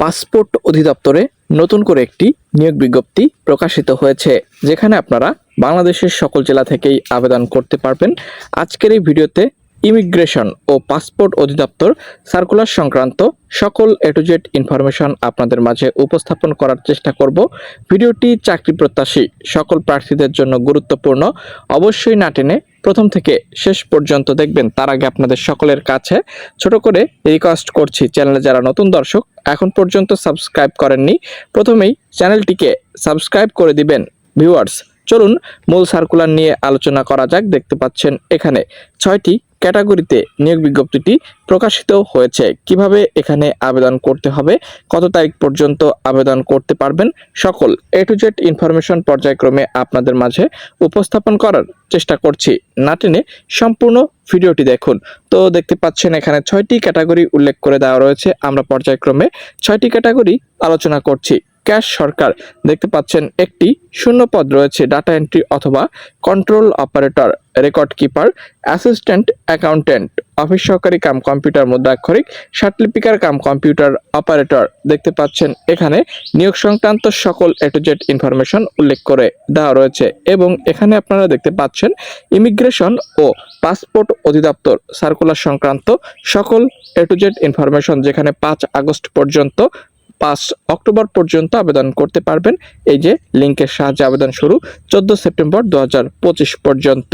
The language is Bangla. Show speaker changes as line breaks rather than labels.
পাসপোর্ট অধিদপ্তরে নতুন করে একটি নিয়োগ বিজ্ঞপ্তি প্রকাশিত হয়েছে, যেখানে আপনারা বাংলাদেশের সকল জেলা থেকেই আবেদন করতে পারবেন। আজকের এই ভিডিওতে ইমিগ্রেশন ও পাসপোর্ট অধিদপ্তর সার্কুলার সংক্রান্ত সকল এ টু জেড ইনফরমেশন আপনাদের মাঝে উপস্থাপন করার চেষ্টা করব। ভিডিওটি চাকরি প্রত্যাশী সকল প্রার্থীদের জন্য গুরুত্বপূর্ণ। অবশ্যই না টেনে প্রথম থেকে শেষ পর্যন্ত দেখবেন, তার আগে আপনাদের সকলের কাছে ছোট করে রিকোয়েস্ট করছি, চ্যানেলে যারা নতুন দর্শক এখন পর্যন্ত সাবস্ক্রাইব করেননি, প্রথমেই চ্যানেলটিকে সাবস্ক্রাইব করে দিবেন। ভিউয়ার্স, চলুন মূল সার্কুলার নিয়ে আলোচনা করা যাক, দেখতে পাচ্ছেন এখানে ছয়টি ক্যাটাগরিতে নিয়োগ বিজ্ঞপ্তিটি প্রকাশিত হয়েছে। কীভাবে এখানে আবেদন করতে হবে? কত তারিখ পর্যন্ত আবেদন করতে পারবেন? সকল এ টু জেড ইনফরমেশন পর্যায়ক্রমে আপনাদের মাঝে উপস্থাপন করার চেষ্টা করছি। না টেনে সম্পূর্ণ ভিডিওটি দেখুন। তো দেখতে পাচ্ছেন, এখানে ছয়টি ক্যাটাগরি উল্লেখ করে দেওয়া রয়েছে। আমরা পর্যায়ক্রমে ছয়টি ক্যাটাগরি আলোচনা করছি। ক্যাশ সরকার, দেখতে পাচ্ছেন, একটি শূন্য পদ রয়েছে, ডাটা এন্ট্রি অথবা control operator. Record keeper assistant accountant office সহকারী কাম কম্পিউটার মুদ্রাক্ষরিক সার্টিফিকার কাম কম্পিউটার অপারেটর দেখতে পাচ্ছেন। এখানে নিয়োগ সংক্রান্ত সকল এ টু জেড ইনফরমেশন উল্লেখ করে দেওয়া রয়েছে এবং এখানে আপনারা দেখতে পাচ্ছেন ইমিগ্রেশন ও পাসপোর্ট অধিদপ্তর সার্কুলার সংক্রান্ত সকল এ টু জেড ইনফরমেশন যেখানে পাঁচ আগস্ট পর্যন্ত, পাঁচ অক্টোবর পর্যন্ত আবেদন করতে পারবেন। এই যে লিঙ্কের সাহায্যে আবেদন শুরু, চোদ্দ সেপ্টেম্বর দু হাজার পঁচিশ পর্যন্ত।